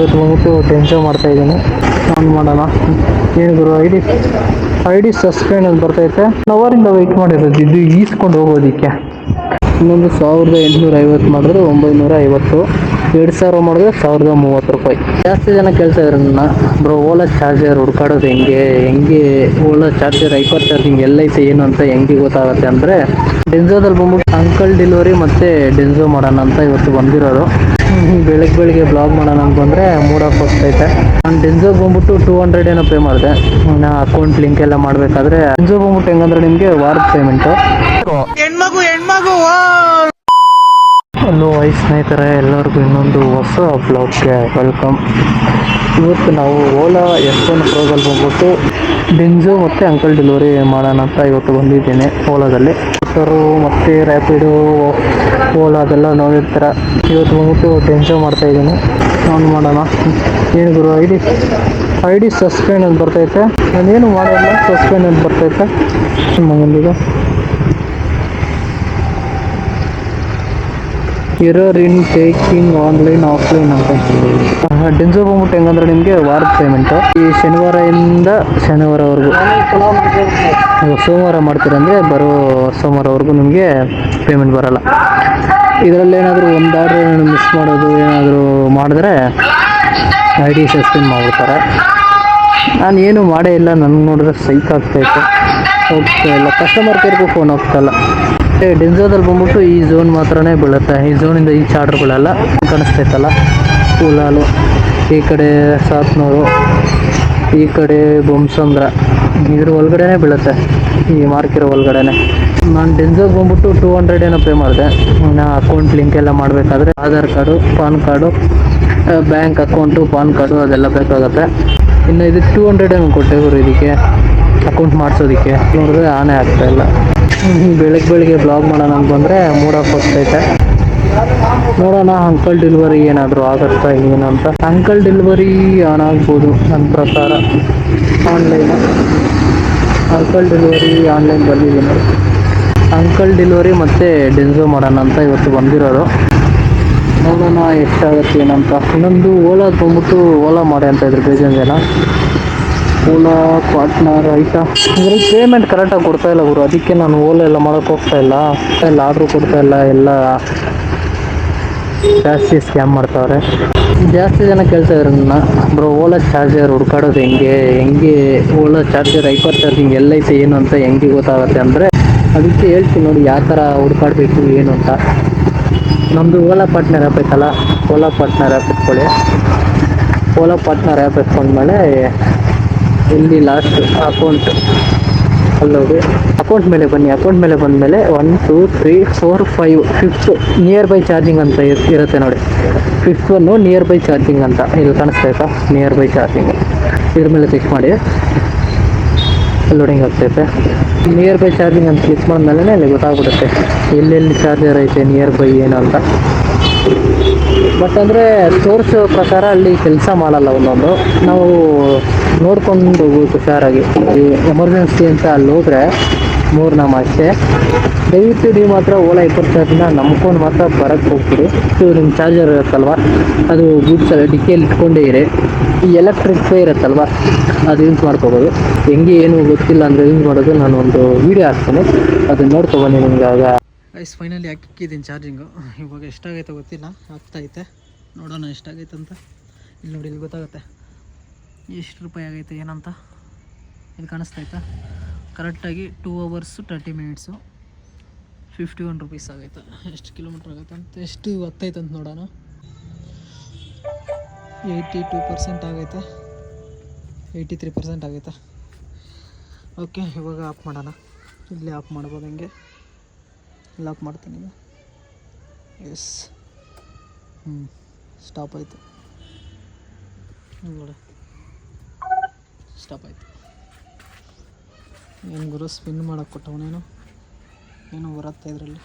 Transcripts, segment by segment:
ಇವತ್ತು ಬಂದ್ಬಿಟ್ಟು ಮಾಡ್ತಾ ಇದ್ದೀನಿ. ಆನ್ ಮಾಡೋಣ ಏನು ಗುರು I D I D suspend ಅಂತ ಬರ್ತೈತೆ. ಅವರಿಂದ ವೆಯ್ಟ್ ಮಾಡಿರೋದು. ಇದು ಈಸ್ಕೊಂಡು ಹೋಗೋದಕ್ಕೆ. ಇನ್ನೊಂದು ಸಾವಿರದ ಎಂಟುನೂರ ಐವತ್ತು ಮಾಡಿದ್ರೆ ಒಂಬೈನೂರ ಐವತ್ತು. ಎರಡು ಸಾವಿರ ಮಾಡಿದ್ರೆ ಸಾವಿರದ ಮೂವತ್ತು ರೂಪಾಯಿ. ಜಾಸ್ತಿ ಜನ ಕೇಳ್ತಾ ಇದ್ರು ನನ್ನ. ಬ್ರೋ, ಓಲಾ ಚಾರ್ಜರ್ ಹುಡ್ಕಾಡೋದು ಹೆಂಗೆ? ಹೆಂಗೆ ಓಲಾ ಚಾರ್ಜರ್, ಹೈಪರ್ ಚಾರ್ಜಿಂಗ್ ಎಲ್ಲೈತೆ ಏನು ಅಂತ ಹೆಂಗೆ ಗೊತ್ತಾಗುತ್ತೆ ಅಂದರೆ ಡೆನ್ಸೋದಲ್ಲಿ ಬಂದ್ಬಿಟ್ಟು ಅಂಕಲ್ ಡೆಲಿವರಿ ಮತ್ತು ಡೆನ್ಸೋ ಮಾಡೋಣ ಅಂತ ಇವತ್ತು ಬಂದಿರೋದು. ಬೆಳಗ್ಗೆ ಬೆಳಿಗ್ಗೆ ಬ್ಲಾಗ್ ಮಾಡೋಣ ಅಂತ ಬಂದರೆ ಮೂಡ್ ಆಫ್ ಹೋಗ್ತೈತೆ ನಾನು ಡೆನ್ಸೋಗೆ ಬಂದ್ಬಿಟ್ಟು ಟೂ ಹಂಡ್ರೆಡ್ ಏನೋ ಪೇ ಮಾಡಿದೆ. ನಾ ಅಕೌಂಟ್ ಲಿಂಕ್ ಎಲ್ಲ ಮಾಡಬೇಕಾದ್ರೆ ಡೆನ್ಸೋ ಬಂದ್ಬಿಟ್ಟು ಹೆಂಗಂದ್ರೆ ನಿಮಗೆ ವಾರದ ಪೇಮೆಂಟು ಹಲೋ ಐ ಸ್ನೇಹಿತರೆ ಎಲ್ಲರಿಗೂ ಇನ್ನೊಂದು ಹೊಸ ಬ್ಲಾಗ್ಗೆ ವೆಲ್ಕಮ್ ಇವತ್ತು ನಾವು ಓಲಾ ಎಸ್ ಒನ್ ಪ್ರೋಗಲ್ಲಿ ಬಂದ್ಬಿಟ್ಟು ಡೆನ್ಸೋ ಮತ್ತು ಅಂಕಲ್ ಡೆಲಿವರಿ ಮಾಡೋಣ ಅಂತ ಇವತ್ತು ಬಂದಿದ್ದೀನಿ ಓಲಾದಲ್ಲಿ ಸ್ಕೂಟರು ಮತ್ತು ರ್ಯಾಪಿಡು ಓಲಾ ಅದೆಲ್ಲ ನೋಡಿರ್ತಾರೆ. ಇವತ್ತು ಬಂದ್ಬಿಟ್ಟು ಮಾಡ್ತಾ ಮಾಡ್ತಾಯಿದ್ದೀನಿ ನಾನು ಮಾಡೋಣ? ಏನು ಗುರು I D I D suspend ಅಂತ ಬರ್ತೈತೆ. ನಾನೇನು ಮಾಡೋಲ್ಲ ಸಸ್ಪೆಂಡ್ ಅಂತ ಬರ್ತೈತೆ. ಮಗನಿಗೆ error in taking online offline ಅಂತ. ಡೆನ್ಸೋ ಬಂದ್ಬಿಟ್ಟು ಹೆಂಗಂದ್ರೆ ನಿಮಗೆ ವಾರದ ಪೇಮೆಂಟು ಈ ಶನಿವಾರದಿಂದ ಶನಿವಾರವರೆಗೂ. ಸೋಮವಾರ ಮಾಡ್ತೀರಂದ್ರೆ ಬರೋ ಸೋಮವಾರವರೆಗೂ ನಿಮಗೆ ಪೇಮೆಂಟ್ ಬರಲ್ಲ. ಇದರಲ್ಲಿ ಏನಾದರೂ ಒಂದು ಆರ್ಡ್ರ್ ಮಿಸ್ ಮಾಡೋದು ಏನಾದರೂ ಮಾಡಿದ್ರೆ ಐ ಡಿ ಸಸ್ಪೆಂಡ್ ಮಾಡ್ಬಿಡ್ತಾರೆ. ನಾನು ಏನು ಮಾಡೇ ಇಲ್ಲ, ನನಗೆ ನೋಡಿದ್ರೆ ಸೈಕ್ ಆಗ್ತಾಯಿತ್ತು ಓಕೆ ಇಲ್ಲ ಕಸ್ಟಮರ್ ಕೇರ್ಗೂ ಫೋನ್ ಹೋಗ್ತಾ ಏ ಡೆನ್ಸೋದಲ್ಲಿ ಬಂದ್ಬಿಟ್ಟು ಈ ಝೋನ್ ಮಾತ್ರನೇ ಬೀಳುತ್ತೆ. ಈ ಝೋನಿಂದ ಈ ಚಾರ್ಟ್ಗಳೆಲ್ಲ ಕಾಣಿಸ್ತೈತಲ್ಲ? ಕೂಲಾಲು ಈ ಕಡೆ ಸಾತ್ನೂರು, ಈ ಕಡೆ ಬೊಮ್ಸಂದ್ರ. ಇದ್ರ ಒಳಗಡೆನೇ ಬೀಳುತ್ತೆ, ಈ ಮಾರ್ಕಿರೋ ಒಳಗಡೆನೆ. ನಾನು ಡೆನ್ಸೋಗೆ ಬಂದ್ಬಿಟ್ಟು ಟೂ ಹಂಡ್ರೆಡ್ ಏನೋ ಪೇ ಮಾಡಿದೆ. ನಾ ಅಕೌಂಟ್ ಲಿಂಕ್ ಎಲ್ಲ ಮಾಡಬೇಕಾದ್ರೆ Aadhaar card, PAN card bank account PAN card ಅದೆಲ್ಲ ಬೇಕಾಗುತ್ತೆ. ಇನ್ನು ಇದಕ್ಕೆ ಟೂ ಹಂಡ್ರೆಡ್ ಏನೋ ಕೊಟ್ಟೆ ಗುರು ಇದಕ್ಕೆ. ಅಕೌಂಟ್ ಮಾಡಿಸೋದಕ್ಕೆ. ನೋಡಿದ್ರೆ ಆನೆ ಆಗ್ತಾ ಇಲ್ಲ. ಹ್ಮ್, ಬೆಳಗ್ಗೆ ಬೆಳಿಗ್ಗೆ ಬ್ಲಾಗ್ ಮಾಡೋಣ ಅಂತ ಬಂದರೆ ಮೂಡ್ ಹೋಗ್ತೈತೆ ನೋಡೋಣ ಅಂಕಲ್ ಡೆಲಿವರಿ ಏನಾದರೂ ಆಗುತ್ತಾ ಏನು ಅಂತ. ಅಂಕಲ್ ಡೆಲಿವರಿ ಆನ್ ಆಗ್ಬೋದು ನನ್ನ ಪ್ರಕಾರ. ಆನ್ಲೈನ್ ಅಂಕಲ್ ಡೆಲಿವರಿ ಆನ್ಲೈನ್ ಬಂದಿದ್ದೀನಿ ಅಂಕಲ್ ಡೆಲಿವರಿ ಮತ್ತು ಡೆನ್ಸೋ ಮಾಡೋಣ ಅಂತ ಇವತ್ತು ಬಂದಿರೋದು. ನೋಡೋಣ ಎಷ್ಟಾಗುತ್ತೆ ಏನಂತ. ಇನ್ನೊಂದು ಓಲಾ ತೊಗೊಂಬಿಟ್ಟು ಓಲಾ ಮಾಡಿ ಅಂತ ಇದ್ರು ಬೇಜಾನ್ ಜನ. ಓಲಾ ಪಾರ್ಟ್ನರ್ ಐಟಾ ಇದ್ರಲ್ಲಿ ಪೇಮೆಂಟ್ ಕರೆಕ್ಟಾಗಿ ಕೊಡ್ತಾ ಇಲ್ಲ ಗುರು. ಅದಕ್ಕೆ ನಾನು ಓಲಾ ಎಲ್ಲ ಮಾಡೋಕ್ಕೆ ಹೋಗ್ತಾ ಇಲ್ಲ. ಎಲ್ಲ ಆರ್ಡ್ರು ಕೊಡ್ತಾ ಇಲ್ಲ. ಎಲ್ಲ ಜಾಸ್ತಿ ಸ್ಕ್ಯಾಮ್ ಮಾಡ್ತಾವ್ರೆ. ಜಾಸ್ತಿ ಜನ ಕೇಳ್ತಾ ಇದ್ರು ನನ್ನ. ಬ್ರೋ, ಓಲಾ ಚಾರ್ಜರ್ ಹುಡ್ಕಾಡೋದು ಹೆಂಗೆ? ಹೆಂಗೆ ಓಲಾ ಚಾರ್ಜರ್ ಹೈಪರ್ ಚಾರ್ಜಿಂಗ್ ಎಲ್ಲೈತೆ ಏನು ಅಂತ ಹೆಂಗೆ ಗೊತ್ತಾಗುತ್ತೆ ಅಂದರೆ, ಅದಕ್ಕೆ ಹೇಳ್ತೀನಿ ನೋಡಿ ಯಾವ ಥರ ಹುಡ್ಕಾಡ್ಬೇಕು, ಏನು ಅಂತ. ನಮ್ಮದು ಓಲಾ ಪಾರ್ಟ್ನರ್ ಆ್ಯಪ್ ಐತಲ್ಲ, ಓಲಾ ಪಾರ್ಟ್ನರ್ ಆ್ಯಪ್ ಇಟ್ಕೊಳ್ಳಿ. ಓಲಾ ಪಾರ್ಟ್ನರ್ ಆ್ಯಪ್ ಇಟ್ಕೊಂಡ್ಮೇಲೆ ಇಲ್ಲಿ ಲಾಸ್ಟ್ ಅಕೌಂಟ್ ಅಲ್ಲೋಗಿ. ಅಕೌಂಟ್ ಮೇಲೆ ಬನ್ನಿ. ಅಕೌಂಟ್ ಮೇಲೆ ಬಂದಮೇಲೆ one two three four five fifth nearby charging ಅಂತ ಇರ್- ಇರುತ್ತೆ ನೋಡಿ. Fifth one nearby charging ಅಂತ. ಇಲ್ಲಿ ಕಾಣಿಸ್ತೈತಾ ನಿಯರ್ ಬೈ ಚಾರ್ಜಿಂಗ್ ಇದ್ರ ಮೇಲೆ ಕ್ಲಿಕ್ ಮಾಡಿ. ಲೋಡಿಂಗ್ ಆಗ್ತೈತೆ ನಿಯರ್ ಬೈ ಚಾರ್ಜಿಂಗ್ ಅಂತ ಕ್ಲಿಕ್ ಮಾಡಿದ್ಮೇಲೆ ಗೊತ್ತಾಗ್ಬಿಡುತ್ತೆ. ಎಲ್ಲೆಲ್ಲಿ ಚಾರ್ಜರ್ ಐತೆ ನಿಯರ್ ಬೈ ಏನು ಅಂತ ಬಟ್ ಅಂದರೆ ತೋರಿಸೋ ಪ್ರಕಾರ ಅಲ್ಲಿ ಕೆಲಸ ಮಾಡಲ್ಲ ಒಂದೊಂದು. ನಾವು ನೋಡ್ಕೊಂಡು ಹುಷಾರಾಗಿ ಈ ಎಮರ್ಜೆನ್ಸಿ ಅಂತ ಅಲ್ಲಿ ಹೋದ್ರೆ ಮೂರು ನಮ್ಮ ಅಷ್ಟೇ. ದಯವಿಟ್ಟು ನೀವು ಮಾತ್ರ ಓಲಾ ಇಪ್ಪತ್ತು ಸಾವಿರದಿಂದ ನಂಬ್ಕೊಂಡು ಮಾತ್ರ ಬರಕ್ಕೆ ಹೋಗ್ಬಿಡಿ. ಇದು ನಿಮ್ಮ ಚಾರ್ಜರ್ ಇರುತ್ತಲ್ವ? ಅದು ಗೂಡ್ಸ್ ಡಿಕ್ಕಿಯಲ್ಲಿ ಇಟ್ಕೊಂಡೇ ಇರಿ. ಈ ಎಲೆಕ್ಟ್ರಿಕ್ ಇರುತ್ತಲ್ವ? ಅದು ಯೂಸ್ ಮಾಡ್ಕೋಬೋದು. ಹೆಂಗೆ ಏನು ಗೊತ್ತಿಲ್ಲ ಅಂದರೆ ಯೂಸ್ ಮಾಡೋದು ನಾನು ಒಂದು ವೀಡಿಯೋ ಹಾಕ್ತೀನಿ. ಅದನ್ನ ನೋಡ್ಕೊಬನ್ನಿ ನಿಮ್ಗೆ ಆಗ. ಐಸ್ ಫೈನಲಿ ಹಾಕಿಕ್ಕಿದ್ದೀನಿ ಚಾರ್ಜಿಂಗು ಇವಾಗ ಎಷ್ಟಾಗೈತೆ ಗೊತ್ತಿಲ್ಲ. ಆಗ್ತೈತೆ. ನೋಡೋಣ ಎಷ್ಟಾಗೈತೆ ಅಂತ ಇಲ್ಲಿ ನೋಡಿ, ಇಲ್ಲಿ ಗೊತ್ತಾಗುತ್ತೆ. ಎಷ್ಟು ರೂಪಾಯಿ ಆಗೈತೆ, ಏನಂತ. ಇಲ್ಲಿ ಕಾಣಿಸ್ತೈತಾ. ಕರೆಕ್ಟಾಗಿ two hours thirty minutes fifty one rupees ಆಗೈತೆ. ಎಷ್ಟು ಕಿಲೋಮೀಟ್ರ್ ಆಗುತ್ತೆ ಅಂತ. ಎಷ್ಟು ಹತ್ತೈತೆ ಅಂತ ನೋಡೋಣ. ಏಯ್ಟಿ ಟೂ ಪರ್ಸೆಂಟ್ ಆಗೈತೆ. ಏಯ್ಟಿ ತ್ರೀ ಪರ್ಸೆಂಟ್ ಆಗೈತೆ. ಓಕೆ ಇವಾಗ ಆಫ್ ಮಾಡೋಣ. ಇಲ್ಲಿ ಆಫ್ ಮಾಡ್ಬೋದು ಹಿಂಗೆ. ಲಾಕ್ ಮಾಡ್ತೀನಿ ಎಸ್ ಹ್ಞೂ ಸ್ಟಾಪ್ ಆಯಿತು. ನೋಡಿ. ಸ್ಟಾಪ್ ಆಯಿತು. ಏನು ಗುರು ಸ್ಪಿನ್ ಮಾಡೋಕ್ಕೆ ಕೊಟ್ಟವನೇನು ಏನೋ? ಬರತ್ತೆ ಇದರಲ್ಲಿ.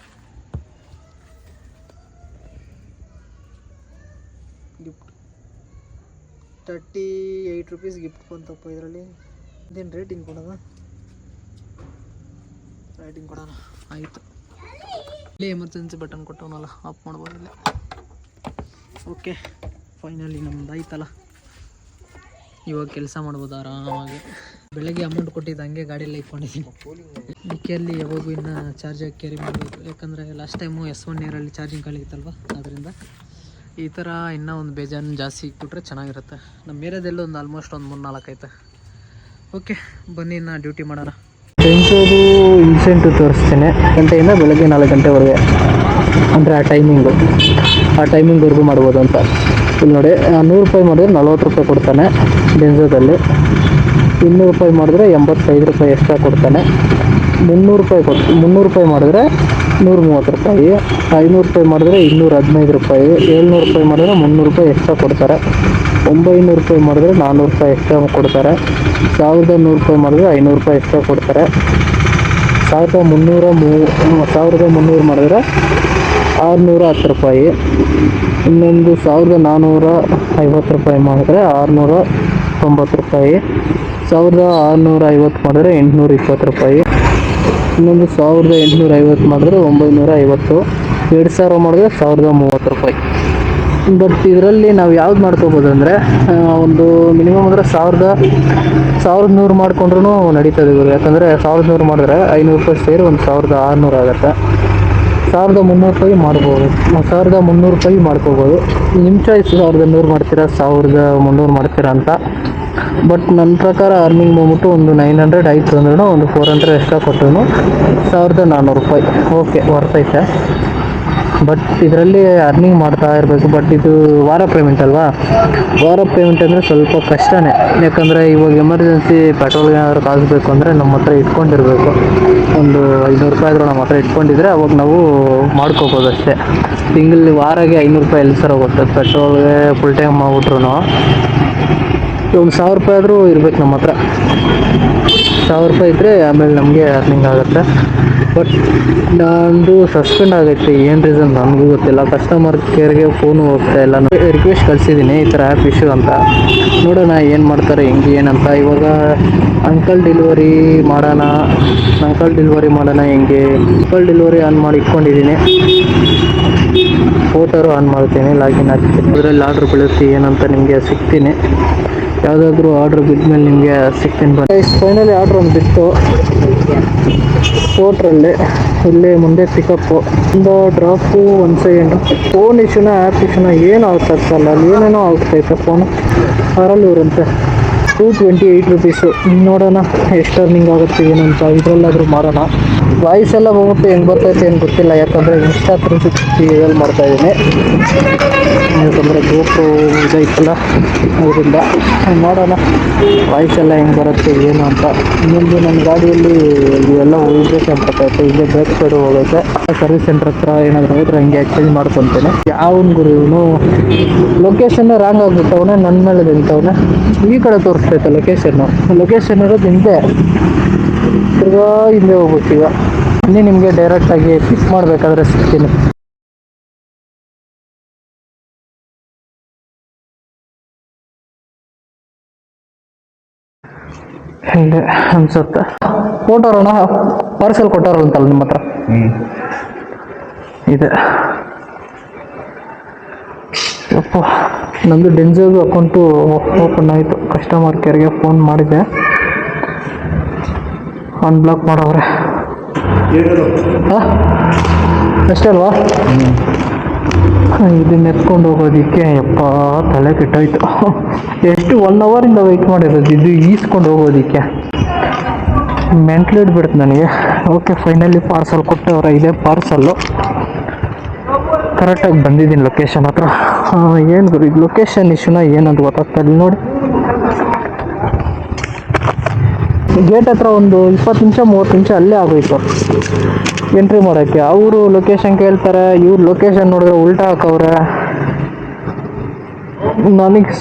Gift thirty eight rupees gift ಬಂತಪ್ಪ ಇದರಲ್ಲಿ. ಇದೇನು ರೇಟಿಂಗ್ ಕೊಡೋದ? ರೇಟಿಂಗ್ ಕೊಡೋಣ. ಆಯಿತು. ಇಲ್ಲಿ ಎಮರ್ಜೆನ್ಸಿ ಬಟನ್ ಕೊಟ್ಟವನಲ್ಲ ಆಫ್ ಮಾಡ್ಬೋದು ಇಲ್ಲಿ. ಓಕೆ ಫೈನಲಿ ನಮ್ದು ಆಯ್ತಲ್ಲ. ಇವಾಗ ಕೆಲಸ ಮಾಡ್ಬೋದು ಆರಾಮಾಗಿ. ಬೆಳಗ್ಗೆ ಅಮೌಂಟ್ ಕೊಟ್ಟಿದ್ದು ಹಂಗೆ ಗಾಡಿಯಲ್ಲಿ ಇಟ್ಕೊಂಡಿದ್ದೀನಿ ಮಿಕ್ಕಿಯಲ್ಲಿ ಯಾವಾಗೂ ಇನ್ನು ಚಾರ್ಜಾಗಿ ಕ್ಯಾರಿ ಮಾಡಬೇಕು ಯಾಕಂದರೆ ಲಾಸ್ಟ್ ಟೈಮು ಎಸ್ ಒನ್ ಇಯರಲ್ಲಿ ಚಾರ್ಜಿಂಗ್ ಕಳೀತಲ್ವ ಅದರಿಂದ ಈ ಥರ ಇನ್ನೂ ಒಂದು ಬೇಜಾನ್ ಜಾಸ್ತಿ ಇಕ್ಬಿಟ್ರೆ ಚೆನ್ನಾಗಿರುತ್ತೆ. ನಮ್ಮ ಏರಿಯಾದಲ್ಲೂ ಒಂದು ಆಲ್ಮೋಸ್ಟ್ ಒಂದು ಮೂರು ನಾಲ್ಕು ಐತೆ ಓಕೆ ಬನ್ನಿ ನಾ ಡ್ಯೂಟಿ ಮಾಡೋಣ. ಇನ್ಸೆಂಟಿವ್ ತೋರಿಸ್ತೀನಿ. ಗಂಟೆಯಿಂದ ಬೆಳಗ್ಗೆ ನಾಲ್ಕು ಗಂಟೆವರೆಗೆ. ಅಂದರೆ ಆ ಟೈಮಿಂಗು ಆ ಟೈಮಿಂಗ್ವರೆಗೂ ಮಾಡ್ಬೋದು ಅಂತ. ಇಲ್ಲಿ ನೋಡಿ ನೂರು ರೂಪಾಯಿ ಮಾಡಿದ್ರೆ ನಲ್ವತ್ತು ರೂಪಾಯಿ ಕೊಡ್ತಾನೆ ಡೆನ್ಸೋದಲ್ಲಿ ಇನ್ನೂರು ರೂಪಾಯಿ ಮಾಡಿದ್ರೆ ಎಂಬತ್ತೈದು ರೂಪಾಯಿ ಎಕ್ಸ್ಟ್ರಾ ಕೊಡ್ತಾನೆ. ಮುನ್ನೂರು ರೂಪಾಯಿ ಕೊಟ್ಟು ಮುನ್ನೂರು ರೂಪಾಯಿ ಮಾಡಿದ್ರೆ ನೂರ ಮೂವತ್ತು ರೂಪಾಯಿ. ಐನೂರು ರೂಪಾಯಿ ಮಾಡಿದ್ರೆ ಇನ್ನೂರ ಹದಿನೈದು ರೂಪಾಯಿ. ಏಳ್ನೂರು ರೂಪಾಯಿ ಮಾಡಿದ್ರೆ ಮುನ್ನೂರು ರೂಪಾಯಿ ಎಕ್ಸ್ಟ್ರಾ ಕೊಡ್ತಾರೆ. ಒಂಬೈನೂರು ರೂಪಾಯಿ ಮಾಡಿದ್ರೆ ನಾನ್ನೂರು ರೂಪಾಯಿ ಎಕ್ಸ್ಟ್ರಾ ಕೊಡ್ತಾರೆ. ಸಾವಿರದ ನೂರು ರೂಪಾಯಿ ಮಾಡಿದ್ರೆ ಐನೂರು ರೂಪಾಯಿ ಎಕ್ಸ್ಟ್ರಾ ಕೊಡ್ತಾರೆ. ಸಾವಿರದ ಮುನ್ನೂರ ಮೂ ಸಾವಿರದ ಮುನ್ನೂರು ಮಾಡಿದ್ರೆ ಆರುನೂರ ಹತ್ತು ರೂಪಾಯಿ. ಇನ್ನೊಂದು ಸಾವಿರದ ನಾನ್ನೂರ ಐವತ್ತು ರೂಪಾಯಿ ಮಾಡಿದ್ರೆ ಆರುನೂರ ತೊಂಬತ್ತು ರೂಪಾಯಿ. ಸಾವಿರದ ಆರುನೂರ ಐವತ್ತು ಮಾಡಿದ್ರೆ ಎಂಟುನೂರ ಇಪ್ಪತ್ತು ರೂಪಾಯಿ. ಇನ್ನೊಂದು ಸಾವಿರದ ಎಂಟುನೂರ ಐವತ್ತು ಮಾಡಿದ್ರೆ ಒಂಬೈನೂರ ಐವತ್ತು. ಎರಡು ಸಾವಿರ ಮಾಡಿದ್ರೆ ಸಾವಿರದ ಮೂವತ್ತು ರೂಪಾಯಿ. ಬಟ್ ಇದರಲ್ಲಿ ನಾವು ಯಾವ್ದು ಮಾಡ್ಕೋಬೋದು ಅಂದರೆ ಒಂದು ಮಿನಿಮಮ್ ಅಂದರೆ ಸಾವಿರದ ಸಾವಿರದ ನೂರು ಮಾಡಿಕೊಂಡ್ರೂ ನಡೀತದೆ ಇವರು ಯಾಕಂದರೆ ಸಾವಿರದ ನೂರು ಮಾಡಿದ್ರೆ ಐನೂರು ರೂಪಾಯಿ ಸೇರಿ ಒಂದು ಸಾವಿರದ ಆರುನೂರು ಆಗುತ್ತೆ. ಸಾವಿರದ ಮುನ್ನೂರು ರೂಪಾಯಿ ಮಾಡ್ಬೋದು. ಸಾವಿರದ ಮುನ್ನೂರು ರೂಪಾಯಿ ಮಾಡ್ಕೋಬೋದು. ನಿಮ್ಮ ಚಾಯ್ಸ್ ಸಾವಿರದ ನೂರು ಮಾಡ್ತೀರಾ, ಸಾವಿರದ ಮುನ್ನೂರು ಮಾಡ್ತೀರಾ ಅಂತ. ಬಟ್ ನನ್ನ ಪ್ರಕಾರ ಅರ್ನಿಂಗ್ ಬಂದ್ಬಿಟ್ಟು ಒಂದು ನೈನ್ ಹಂಡ್ರೆಡ್ ಆಯಿತು ಅಂದ್ರೂ ಒಂದು ಫೋರ್ ಹಂಡ್ರೆಡ್ ಎಕ್ಸ್ಟ್ರಾ ಕೊಟ್ಟರು ಸಾವಿರದ ನಾನ್ನೂರು ರೂಪಾಯಿ. ಓಕೆ ವರ್ತೈತೆ ಬಟ್ ಇದರಲ್ಲಿ ಅರ್ನಿಂಗ್ ಮಾಡ್ತಾ ಇರಬೇಕು. ಬಟ್ ಇದು ವಾರ ಪೇಮೆಂಟ್ ಅಲ್ವಾ? ವಾರ ಪೇಮೆಂಟ್ ಅಂದರೆ ಸ್ವಲ್ಪ ಕಷ್ಟನೇ. ಯಾಕಂದರೆ ಇವಾಗ ಎಮರ್ಜೆನ್ಸಿ ಪೆಟ್ರೋಲ್ಗೆ ಏನಾದರೂ ಕಾಸಬೇಕು ಅಂದರೆ ನಮ್ಮ ಹತ್ರ ಇಟ್ಕೊಂಡಿರಬೇಕು. ಒಂದು ಐನೂರು ರೂಪಾಯಿ ಆದರೂ ನಮ್ಮ ಹತ್ರ ಇಟ್ಕೊಂಡಿದ್ರೆ ಅವಾಗ ನಾವು ಮಾಡ್ಕೋಬೋದು ಅಷ್ಟೇ. ತಿಂಗಳು ವಾರಾಗೆ ಐನೂರು ರೂಪಾಯಿ ಎಲ್ಲಿ ಸರ್ ಹೋಗುತ್ತೆ? ಪೆಟ್ರೋಲ್ಗೆ ಫುಲ್ ಟೈಮ್ ಆಗ್ಬಿಟ್ರು ಒಂದು ಸಾವಿರ ರೂಪಾಯಿ ಆದರೂ ಇರ್ಬೇಕು ನಮ್ಮ ಹತ್ರ. ಸಾವಿರ ರೂಪಾಯಿ ಇದ್ದರೆ ಆಮೇಲೆ ನಮಗೆ ಅರ್ನಿಂಗ್ ಆಗುತ್ತೆ. ಬಟ್ ನಂದು ಸಸ್ಪೆಂಡ್ ಆಗೈತೆ, ಏನು ರೀಸನ್ ನನಗೂ ಗೊತ್ತಿಲ್ಲ. ಕಸ್ಟಮರ್ ಕೇರ್ಗೆ ಫೋನು ಹೋಗ್ತಾ ಇಲ್ಲ. ರಿಕ್ವೆಸ್ಟ್ ಕಳಿಸಿದ್ದೀನಿ ಈ ಥರ ಆ್ಯಪ್ ಇಶ್ಯೂ ಅಂತ. ನೋಡೋಣ ಏನು ಮಾಡ್ತಾರೆ, ಹೆಂಗೆ, ಏನಂತ. ಇವಾಗ ಅಂಕಲ್ ಡೆಲಿವರಿ ಮಾಡೋಣ ಅಂಕಲ್ ಡೆಲಿವರಿ ಮಾಡೋಣ ಹೆಂಗೆ. ಅಂಕಲ್ ಡೆಲಿವರಿ ಆನ್ ಮಾಡಿ ಇಟ್ಕೊಂಡಿದ್ದೀನಿ ಫೋಟೋರು ಆನ್ ಮಾಡ್ತೀನಿ ಲಾಗಿನ್ ಆಗ್ತೀನಿ ಅದರಲ್ಲಿ ಆರ್ಡ್ರ್ ಬೀಳುತ್ತೆ, ಏನಂತ ನಿಮಗೆ ಸಿಗ್ತೀನಿ. ಯಾವುದಾದ್ರೂ ಆರ್ಡ್ರ್ ಬಿದ್ಮೇಲೆ ನಿಮಗೆ ಸಿಗ್ತೀನಿ ಬನ್ನಿ. ಫೈನಲಿ ಆರ್ಡ್ರ್ ಒಂದು ಬಿತ್ತು. ಫೋಟ್ರಲ್ಲಿ ಇಲ್ಲಿ ಮುಂದೆ ಪಿಕಪ್ಪು ಒಂದು ಡ್ರಾಪು ಒಂದು ಸೆಕೆಂಡು ಫೋನ್ ಇಶ್ಯೂನ ಆ್ಯಪ್ ಇಶ್ಯೂನ ಏನು ಆಗ್ತಲ್ಲ, ಅಲ್ಲಿ ಏನೇನೋ ಆಗ್ತೈತೆ ಫೋನು ಅದರಲ್ಲಿ ಇವ್ರಂತೆ ಟೂ ಟ್ವೆಂಟಿ ಏಯ್ಟ್ ರುಪೀಸು ನೋಡೋಣ, ಎಷ್ಟು ಅರ್ನಿಂಗ್ ಆಗುತ್ತೆ, ಏನಂತ. ಇದರಲ್ಲಾದರೂ ಮಾಡೋಣ ವಾಯ್ಸ್ ಎಲ್ಲ ಹೋಗುತ್ತೆ, ಹೆಂಗೆ ಬರ್ತೈತೆ ಏನು ಗೊತ್ತಿಲ್ಲ. ಯಾಕಂದರೆ ಇನ್ಸ್ಟಾ ತ್ರೀ ಸಿಕ್ಸ್ಟಿ ಇದ್ರಲ್ಲಿ ಮಾಡ್ತಾಯಿದ್ದೀನಿ ಯಾಕಂದರೆ ಗೋಪು ಇದಾಯ್ತಲ್ಲ ಅದರಿಂದ. ನೋಡೋಣ ವಾಯ್ಸ್ ಎಲ್ಲ ಹೆಂಗೆ ಬರುತ್ತೆ, ಏನು ಅಂತ. ಇನ್ನೊಂದು ನನ್ನ ಗಾಡಿಯಲ್ಲಿ ಇವೆಲ್ಲ ಹೋಗ್ಬೇಕು ಅನ್ಕೊತೈತೆ ಇಲ್ಲೇ ಬ್ರೇಕ್ ಸೈಡು ಹೋಗುತ್ತೆ ಸರ್ವಿಸ್ ಸೆಂಟರ್ ಹತ್ರ ಏನಾದರೂ ಹೋದ್ರೆ ಹಂಗೆ ಎಕ್ಸ್ಚೇಂಜ್ ಮಾಡ್ಕೊತೇನೆ. ಯಾವ ಗುರು ಇವನು? ಲೊಕೇಶನ್ ರಾಂಗ್ ಆಗ್ಬಿಟ್ಟವನೆ ನನ್ನ ಮೇಲೆ ನಿಂತವನೆ. ಈ ಕಡೆ ತೋರಿಸ್ತೈತೆ ಲೊಕೇಶನ್ನು ಲೊಕೇಶನ್ ಇರೋದು ಹಿಂದೆ. ತಿರ್ಗಾ ಹಿಂದೆ ಹೋಗ್ಬೇಕು ಈಗ. ಇನ್ನೇ ನಿಮಗೆ ಡೈರೆಕ್ಟಾಗಿ ಪಿಕ್ ಮಾಡಬೇಕಾದ್ರೆ ಸಿಗ್ತೀನಿ. ಹಿಂದೆ ಅನ್ಸುತ್ತೆ. ಕೊಟ್ಟವ್ರಣ ಪಾರ್ಸೆಲ್ ಕೊಟ್ಟವ್ರಂತಲ್ಲ ನಿಮ್ಮ ಹತ್ರ? ಇದೆ. ಯಪ್ಪ ನಂದು ಡೆನ್ಜೋಗು ಅಕೌಂಟು ಓಪನ್ ಆಯಿತು. ಕಸ್ಟಮರ್ ಕೇರ್ಗೆ ಫೋನ್ ಮಾಡಿದೆ. ಅನ್ಬ್ಲಾಕ್ ಮಾಡವ್ರೆ ಅಷ್ಟೇ ಅಲ್ವಾ? ಇದನ್ನ ಎತ್ಕೊಂಡು ಹೋಗೋದಿಕ್ಕೆ ಯಪ್ಪ ತಲೆ ಕೆಟ್ಟೋಯ್ತು. ಎಷ್ಟು ಒನ್ ಅವರಿಂದ ವೆಯ್ಟ್ ಮಾಡಿರೋದು? ಇದು ಈಸ್ಕೊಂಡು ಹೋಗೋದಿಕ್ಕೆ. ಮೆಂಟ್ಲು ಹಿಡ್ಬಿಡುತ್ತೆ ನನಗೆ. ಓಕೆ ಫೈನಲಿ ಪಾರ್ಸಲ್ ಕೊಟ್ಟವ್ರೆ ಇದೇ ಪಾರ್ಸಲ್ಲು ಕರೆಕ್ಟಾಗಿ ಬಂದಿದ್ದೀನಿ ಲೊಕೇಶನ್ ಹತ್ರ. ಏನು ಗುರು? ಇದು ಲೊಕೇಶನ್ ಇಶ್ಯೂನ ಏನಂತ ಗೊತ್ತಾಗ್ತಾ ಇಲ್ಲ ನೋಡಿ. ಗೇಟ್ ಹತ್ರ ಒಂದು ಇಪ್ಪತ್ತು ನಿಮಿಷ, ಮೂವತ್ತು ನಿಮಿಷ ಅಲ್ಲೇ ಆಗೋಯ್ತು ಎಂಟ್ರಿ ಮಾಡೋಕ್ಕೆ. ಅವರು ಲೊಕೇಶನ್ ಕೇಳ್ತಾರೆ, ಇವ್ರು ಲೊಕೇಶನ್ ನೋಡಿದ್ರೆ ಉಲ್ಟಾ ಹಾಕವ್ರೆ. ನನಗೆ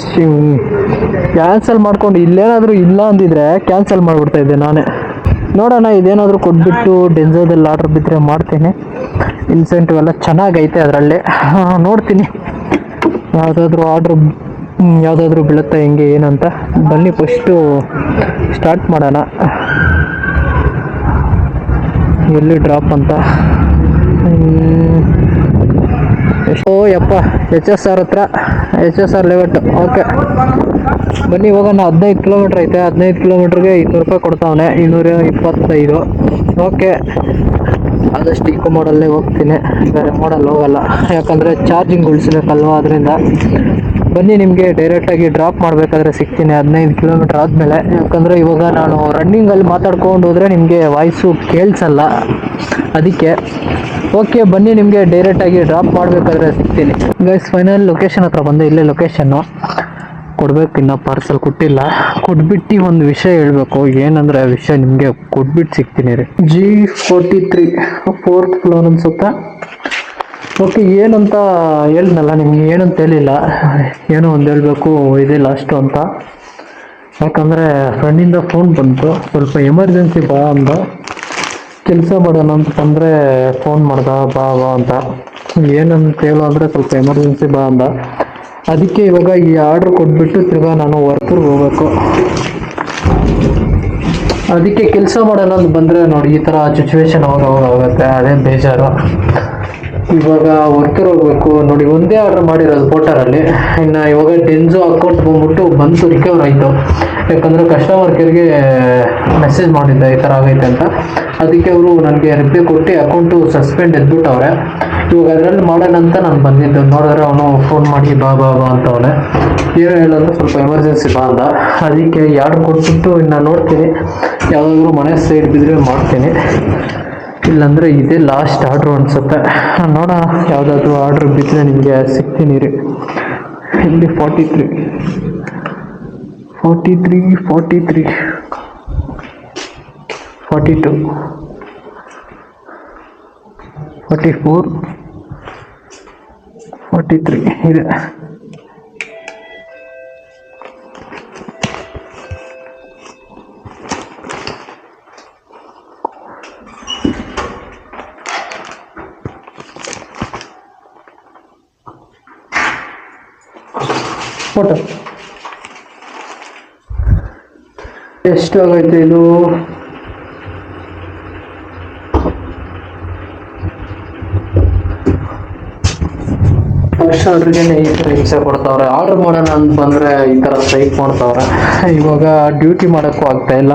ಕ್ಯಾನ್ಸಲ್ ಮಾಡ್ಕೊಂಡು ಇಲ್ಲೇನಾದರೂ ಇಲ್ಲ ಅಂದಿದ್ರೆ ಕ್ಯಾನ್ಸಲ್ ಮಾಡಿಬಿಡ್ತಾ ಇದ್ದೆ ನಾನೇ. ನೋಡೋಣ, ಇದೇನಾದರೂ ಕೊಟ್ಬಿಟ್ಟು ಡೆನ್ಸೋದಲ್ಲಿ ಆರ್ಡ್ರ್ ಬಿದ್ದರೆ ಮಾಡ್ತೀನಿ. ಇನ್ಸೆಂಟಿವ್ ಎಲ್ಲ ಚೆನ್ನಾಗೈತೆ ಅದರಲ್ಲಿ. ನೋಡ್ತೀನಿ. ಯಾವುದಾದ್ರೂ ಆರ್ಡ್ರ್ ಯಾವುದಾದ್ರೂ ಬೀಳುತ್ತಾ ಹೆಂಗೆ, ಏನಂತ? ಬನ್ನಿ ಫಸ್ಟು ಸ್ಟಾರ್ಟ್ ಮಾಡೋಣ. ಎಲ್ಲಿ ಡ್ರಾಪ್ ಅಂತ. ಓ ಯಪ್ಪ ಎಚ್ ಎಸ್ ಆರ್ ಹತ್ರ. H S R layout okay ಬನ್ನಿ, ಹೋಗೋಣ. ಹದಿನೈದು ಕಿಲೋಮೀಟ್ರ್ ಐತೆ. ಹದಿನೈದು ಕಿಲೋಮೀಟ್ರಿಗೆ ಇನ್ನೂರು ರೂಪಾಯಿ ಕೊಡ್ತಾವನೆ. ಇನ್ನೂರ ಇಪ್ಪತ್ತೈದು. ಓಕೆ ಆದಷ್ಟು ಇಕೋ ಮಾಡಲ್ಲೇ ಹೋಗ್ತೀನಿ. ಬೇರೆ ಮಾಡಲ್ ಹೋಗಲ್ಲ. ಯಾಕಂದರೆ ಚಾರ್ಜಿಂಗ್ ಉಳಿಸ್ಬೇಕಲ್ವ ಅದರಿಂದ. ಬನ್ನಿ ನಿಮಗೆ ಡೈರೆಕ್ಟಾಗಿ ಡ್ರಾಪ್ ಮಾಡಬೇಕಾದ್ರೆ ಸಿಗ್ತೀನಿ, ಹದಿನೈದು ಕಿಲೋಮೀಟ್ರ್ ಆದಮೇಲೆ. ಯಾಕಂದರೆ ಇವಾಗ ನಾನು ರನ್ನಿಂಗಲ್ಲಿ ಮಾತಾಡ್ಕೊಂಡು ಹೋದರೆ ನಿಮಗೆ ವಾಯ್ಸು ಕೇಳಿಸಲ್ಲ. ಅದಕ್ಕೆ ಓಕೆ ಬನ್ನಿ ನಿಮಗೆ ಡೈರೆಕ್ಟಾಗಿ ಡ್ರಾಪ್ ಮಾಡಬೇಕಾದ್ರೆ ಸಿಗ್ತೀನಿ. ಗೈಸ್ ಫೈನಲ್ ಲೊಕೇಶನ್ ಹತ್ರ ಬಂದೆ, ಇಲ್ಲೇ ಲೊಕೇಶನ್ನು ಕೊಡ್ಬೇಕು ಇನ್ನೂ ಪಾರ್ಸಲ್ ಕೊಟ್ಟಿಲ್ಲ. ಕೊಟ್ಬಿಟ್ಟು ಒಂದು ವಿಷಯ ಹೇಳಬೇಕು. ಏನಂದ್ರೆ ಆ ವಿಷಯ ನಿಮಗೆ ಕೊಟ್ಬಿಟ್ಟು ಸಿಗ್ತೀನಿ ರೀ. G forty three fourth floor ಅನ್ಸುತ್ತಾ? ಓಕೆ ಏನಂತ ಹೇಳಿದ್ನಲ್ಲ ನಿಮ್ಗೆ ಏನಂತ ಹೇಳಿಲ್ಲ. ಏನೋ ಒಂದು ಹೇಳಬೇಕು ಇದೆ ಅಷ್ಟು ಅಂತ. ಯಾಕಂದರೆ ಫ್ರೆಂಡಿಂದ ಫೋನ್ ಬಂತು, ಸ್ವಲ್ಪ ಎಮರ್ಜೆನ್ಸಿ ಬಾ ಅಂದ. ಕೆಲಸ ಮಾಡೋಣ ಅಂತ ಬಂದರೆ ಫೋನ್ ಮಾಡ್ದ, ಬಾ ಬಾ ಅಂತ. ಏನಂತ ಹೇಳು ಅಂದರೆ ಸ್ವಲ್ಪ ಎಮರ್ಜೆನ್ಸಿ ಬಾ ಅಂದ. ಅದಕ್ಕೆ ಇವಾಗ ಈ ಆರ್ಡ್ರ್ ಕೊಟ್ಬಿಟ್ಟು ತಿರ್ಗಾ ನಾನು ವರ್ಕರ್ಗೆ ಹೋಗ್ಬೇಕು. ಅದಕ್ಕೆ ಕೆಲಸ ಮಾಡೋಣ ಅಂತ ಬಂದರೆ ನೋಡಿ, ಈ ಥರ ಸಿಚುವೇಶನ್ ಅವಾಗ ಆಗುತ್ತೆ ಅದೇ ಬೇಜಾರು. ಇವಾಗ ವರ್ಕರ್ ಹೋಗ್ಬೇಕು ನೋಡಿ, ಒಂದೇ ಆರ್ಡರ್ ಮಾಡಿರೋದು ಪೋಟರಲ್ಲಿ ಇನ್ನು ಇವಾಗ ಡೆನ್ಸೋ ಅಕೌಂಟ್ ಬಂದ್ಬಿಟ್ಟು ಬಂತು ರಿಕವರ್ ಆಯಿತು. ಯಾಕಂದರೆ ಕಸ್ಟಮರ್ ಕೇರ್ಗೆ ಮೆಸೇಜ್ ಮಾಡಿದ್ದೆ, ಈ ಥರ ಆಗೈತೆ ಅಂತ. ಅದಕ್ಕೆ ಅವರು ನನಗೆ ರಿಪ್ಲೈ ಕೊಟ್ಟು ಅಕೌಂಟು ಸಸ್ಪೆಂಡ್ ಎದ್ಬಿಟ್ಟವ್ರೆ. ಇವಾಗ ಅದರಲ್ಲಿ ಮಾಡೋಣ ಅಂತ ನಾನು ಬಂದಿದ್ದು. ನೋಡಿದ್ರೆ ಅವನು ಫೋನ್ ಮಾಡಿ ಬಾ ಬಾ ಬಾ ಅಂತವನೆ. ಏನು ಹೇಳೋದು, ಸ್ವಲ್ಪ ಎಮರ್ಜೆನ್ಸಿ ಬಾ ಅಂದ ಅದಕ್ಕೆ ಯಾರು ಕೊಟ್ಬಿಟ್ಟು ಇನ್ನು ನೋಡ್ತೀನಿ. ಯಾವುದಾದ್ರೂ ಮನೆ ಸೈಡ್ ಬಿದ್ದರೆ ಮಾಡ್ತೀನಿ. ಇಲ್ಲಾಂದ್ರೆ ಇದೇ ಲಾಸ್ಟ್ ಆರ್ಡ್ರು ಅನ್ಸುತ್ತೆ. ನೋಡೋಣ, ಯಾವುದಾದ್ರೂ ಆರ್ಡ್ರ್ ಬಿದ್ದರೆ ನಿಮಗೆ ಸಿಗ್ತೀನಿ ರೀ. ಇಲ್ಲಿ forty three forty three forty three forty two forty four forty three ಇದೆ. ಫೋಟೋ. ಎಷ್ಟು ಆಗೈತೆ ಇದು? ಈ ಥರ ಹಿಂಸೆ ಕೊಡ್ತಾವ್ರೆ. ಆರ್ಡರ್ ಮಾಡೋಣ ಅಂತ ಬಂದ್ರೆ ಈ ತರ ಸ್ಟ್ರೈಕ್ ಮಾಡ್ತಾವ್ರೆ. ಇವಾಗ ಡ್ಯೂಟಿ ಮಾಡೋಕ್ಕೂ ಆಗ್ತಾ ಇಲ್ಲ.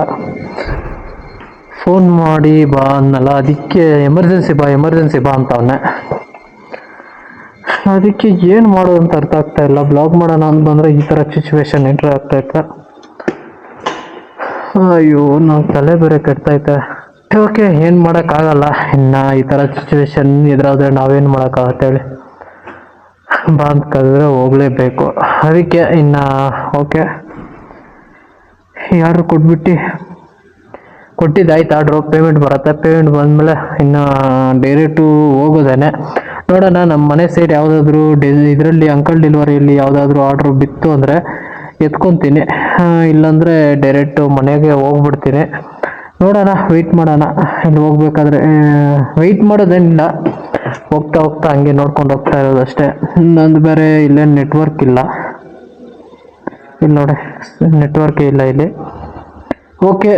ಫೋನ್ ಮಾಡಿ ಬಾ ಅನ್ನಲ್ಲ. ಅದಕ್ಕೆ ಎಮರ್ಜೆನ್ಸಿ ಬಾ ಎಮರ್ಜೆನ್ಸಿ ಬಾ ಅಂತವನೆ. ಅದಕ್ಕೆ ಏನು ಮಾಡೋದು ಅಂತ ಅರ್ಥ ಆಗ್ತಾ ಇಲ್ಲ. ಬ್ಲಾಗ್ ಮಾಡೋಣ ಅಂತ ಬಂದರೆ ಈ ಥರ ಸಿಚುವೇಶನ್ ಆಗ್ತಾ ಆಗ್ತೈತೆ ಅಯ್ಯೋ ನಾವು ತಲೆ ಬೇರೆ ಕೆಡ್ತೈತೆ ಓಕೆ ಏನು ಮಾಡೋಕ್ಕಾಗಲ್ಲ ಇನ್ನು ಈ ಥರ ಸಿಚುವೇಶನ್ ಎದುರಾದ್ರೆ ನಾವೇನು ಮಾಡೋಕ್ಕಾಗತ್ತೆ ಹೇಳಿ. ಬಾ ಅಂತ ಹೋಗಲೇಬೇಕು. ಅದಕ್ಕೆ ಇನ್ನು ಓಕೆ ಯಾರು ಕೊಟ್ಬಿಟ್ಟು? ಕೊಟ್ಟಿದ್ದಾಯ್ತು? ಆರ್ಡ್ರು ಪೇಮೆಂಟ್ ಬರುತ್ತೆ. ಪೇಮೆಂಟ್ ಬಂದಮೇಲೆ ಇನ್ನು ಡೈರೆಕ್ಟು ಹೋಗೋದೇನೆ. ನೋಡೋಣ ನಮ್ಮ ಮನೆ ಸೈಡ್ ಯಾವುದಾದ್ರೂ ಇದರಲ್ಲಿ ಅಂಕಲ್ ಡೆಲಿವರಿಯಲ್ಲಿ ಯಾವುದಾದ್ರೂ ಆರ್ಡ್ರು ಬಿತ್ತು ಅಂದರೆ ಎತ್ಕೊತೀನಿ. ಇಲ್ಲಾಂದರೆ ಡೈರೆಕ್ಟು ಮನೆಗೆ ಹೋಗ್ಬಿಡ್ತೀನಿ. ನೋಡೋಣ ವೆಯ್ಟ್ ಮಾಡೋಣ. ಇಲ್ಲಿ ಹೋಗ್ಬೇಕಾದ್ರೆ ವೆಯ್ಟ್ ಮಾಡೋದೇನಿಲ್ಲ. ಹೋಗ್ತಾ ಹೋಗ್ತಾ ಹಂಗೆ ನೋಡ್ಕೊಂಡು ಹೋಗ್ತಾ ಇರೋದಷ್ಟೇ ನಂದು ಬೇರೆ ಇಲ್ಲೇನು ನೆಟ್ವರ್ಕ್ ಇಲ್ಲ. ಇಲ್ಲಿ ನೋಡಿ ನೆಟ್ವರ್ಕೇ ಇಲ್ಲ ಇಲ್ಲಿ. ಓಕೆ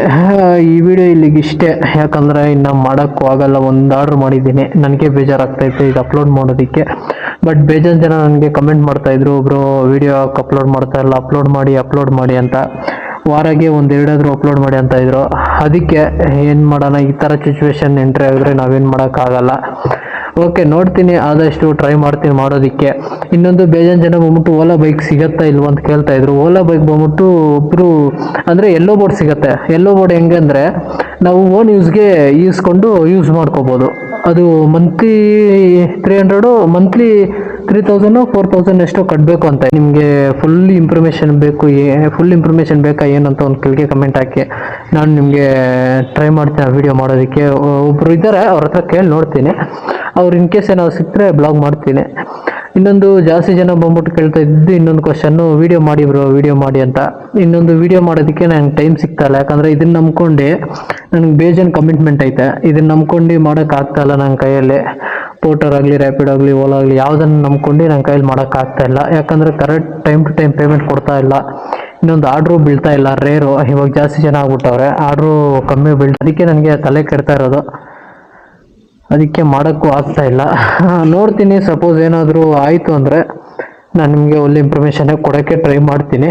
ಈ ವಿಡಿಯೋ ಇಲ್ಲಿಗೆ ಇಷ್ಟೇ. ಯಾಕಂದರೆ ಇನ್ನು ಮಾಡೋಕ್ಕೂ ಆಗಲ್ಲ, ಒಂದು ಆರ್ಡ್ರ್ ಮಾಡಿದ್ದೀನಿ. ನನಗೆ ಬೇಜಾರಾಗ್ತಾಯಿತ್ತು ಇದು ಅಪ್ಲೋಡ್ ಮಾಡೋದಕ್ಕೆ. ಬಟ್ ಬೇಜಾನ್ ಜನ ನನಗೆ ಕಮೆಂಟ್ ಮಾಡ್ತಾಯಿದ್ರು ಒಬ್ಬರು ವಿಡಿಯೋ ಅಪ್ಲೋಡ್ ಮಾಡ್ತಾ ಇಲ್ಲ? ಅಪ್ಲೋಡ್ ಮಾಡಿ ಅಪ್ಲೋಡ್ ಮಾಡಿ ಅಂತ. ವಾರಾಗೆ ಒಂದು ಎರಡಾದರೂ ಅಪ್ಲೋಡ್ ಮಾಡಿ ಅಂತ ಇದ್ರು. ಅದಕ್ಕೆ ಏನು ಮಾಡೋಣ? ಈ ಥರ ಸಿಚುವೇಶನ್ ಎಂಟ್ರಿ ಆದರೆ ನಾವೇನು ಮಾಡೋಕ್ಕಾಗಲ್ಲ. ಓಕೆ ನೋಡ್ತೀನಿ, ಆದಷ್ಟು ಟ್ರೈ ಮಾಡ್ತೀನಿ ಮಾಡೋದಕ್ಕೆ. ಇನ್ನೊಂದು ಬೇಜಾನ್ ಜನ ಬಂದ್ಬಿಟ್ಟು ಓಲಾ ಬೈಕ್ ಸಿಗತ್ತಾ ಇಲ್ವ ಅಂತ ಕೇಳ್ತಾ ಇದ್ರು. ಓಲಾ ಬೈಕ್ ಬಂದ್ಬಿಟ್ಟು ಒಬ್ಬರು ಅಂದರೆ ಎಲ್ಲೋ ಬೋರ್ಡ್ ಸಿಗತ್ತೆ. ಎಲ್ಲೋ ಬೋರ್ಡ್ ಹೆಂಗೆ ಅಂದರೆ, ನಾವು ಓನ್ ಯೂಸ್ಗೆ ಈಸ್ಕೊಂಡು ಯೂಸ್ ಮಾಡ್ಕೋಬೋದು. ಅದು monthly three hundred monthly three thousand four thousand ಎಷ್ಟೋ ಕಟ್ಟಬೇಕು ಅಂತ. ನಿಮಗೆ ಫುಲ್ ಇನ್ಫಾರ್ಮೇಷನ್ ಬೇಕು ಫುಲ್ ಇನ್ಫಾರ್ಮೇಷನ್ ಬೇಕಾ ಏನಂತ ಒಂದು ಕೆಳಗೆ ಕಮೆಂಟ್ ಹಾಕಿ. ನಾನು ನಿಮಗೆ ಟ್ರೈ ಮಾಡ್ತೀನಿ ಆ ವಿಡಿಯೋ ಮಾಡೋದಕ್ಕೆ. ಒಬ್ಬರು ಇದ್ದಾರೆ ಅವ್ರ ಹತ್ರ ಕೇಳಿ ನೋಡ್ತೀನಿ. ಅವ್ರು ಇನ್ ಕೇಸ್ ಏನಾದ್ರು ಸಿಕ್ಕರೆ ಬ್ಲಾಗ್ ಮಾಡ್ತೀನಿ. ಇನ್ನೊಂದು ಜಾಸ್ತಿ ಜನ ಬಂದ್ಬಿಟ್ಟು ಕೇಳ್ತಾ ಇದ್ದು ಇನ್ನೊಂದು ಕ್ವಶನ್ನು ವಿಡಿಯೋ ಮಾಡಿ ಬ್ರೋ ವಿಡಿಯೋ ಮಾಡಿ ಅಂತ. ಇನ್ನೊಂದು ವಿಡಿಯೋ ಮಾಡೋದಕ್ಕೆ ನಂಗೆ ಟೈಮ್ ಸಿಗ್ತಾ ಇಲ್ಲ. ಯಾಕಂದರೆ ಇದನ್ನ ನಂಬ್ಕೊಂಡು ನನಗೆ ಬೇಜಾನ್ ಕಮಿಟ್ಮೆಂಟ್ ಐತೆ. ಇದನ್ನ ನಂಬ್ಕೊಂಡು ಮಾಡೋಕ್ಕಾಗ್ತಾ ಇಲ್ಲ ನನ್ನ ಕೈಯಲ್ಲಿ. ಪೋಟರ್ ಆಗಲಿ ರ್ಯಾಪಿಡ್ ಆಗಲಿ ಓಲಾ ಆಗಲಿ, ಯಾವುದನ್ನು ನಂಬ್ಕೊಂಡು ನನ್ನ ಕೈಯಲ್ಲಿ ಮಾಡೋಕ್ಕಾಗ್ತಾ ಇಲ್ಲ. ಯಾಕಂದರೆ correct time to time payment ಕೊಡ್ತಾ ಇಲ್ಲ. ಇನ್ನೊಂದು ಆರ್ಡ್ರು ಬೀಳ್ತಾ ಇಲ್ಲ. ರೇರು ಇವಾಗ ಜಾಸ್ತಿ ಜನ ಆಗ್ಬಿಟ್ಟವ್ರೆ. ಆರ್ಡ್ರು ಕಮ್ಮಿ ಬೀಳ್ತಾ ಅದಕ್ಕೆ ನನಗೆ ತಲೆ ಕೆಡ್ತಾ ಇರೋದು. ಅದಕ್ಕೆ ಮಾಡೋಕ್ಕೂ ಆಗ್ತಾ ಇಲ್ಲ. ನೋಡ್ತೀನಿ ಸಪೋಸ್ ಏನಾದರೂ ಆಯಿತು ಅಂದರೆ ನಾನು ನಿಮಗೆ ಒಳ್ಳೆ ಇನ್ಫಾರ್ಮೇಷನ್ನೇ ಕೊಡೋಕ್ಕೆ ಟ್ರೈ ಮಾಡ್ತೀನಿ.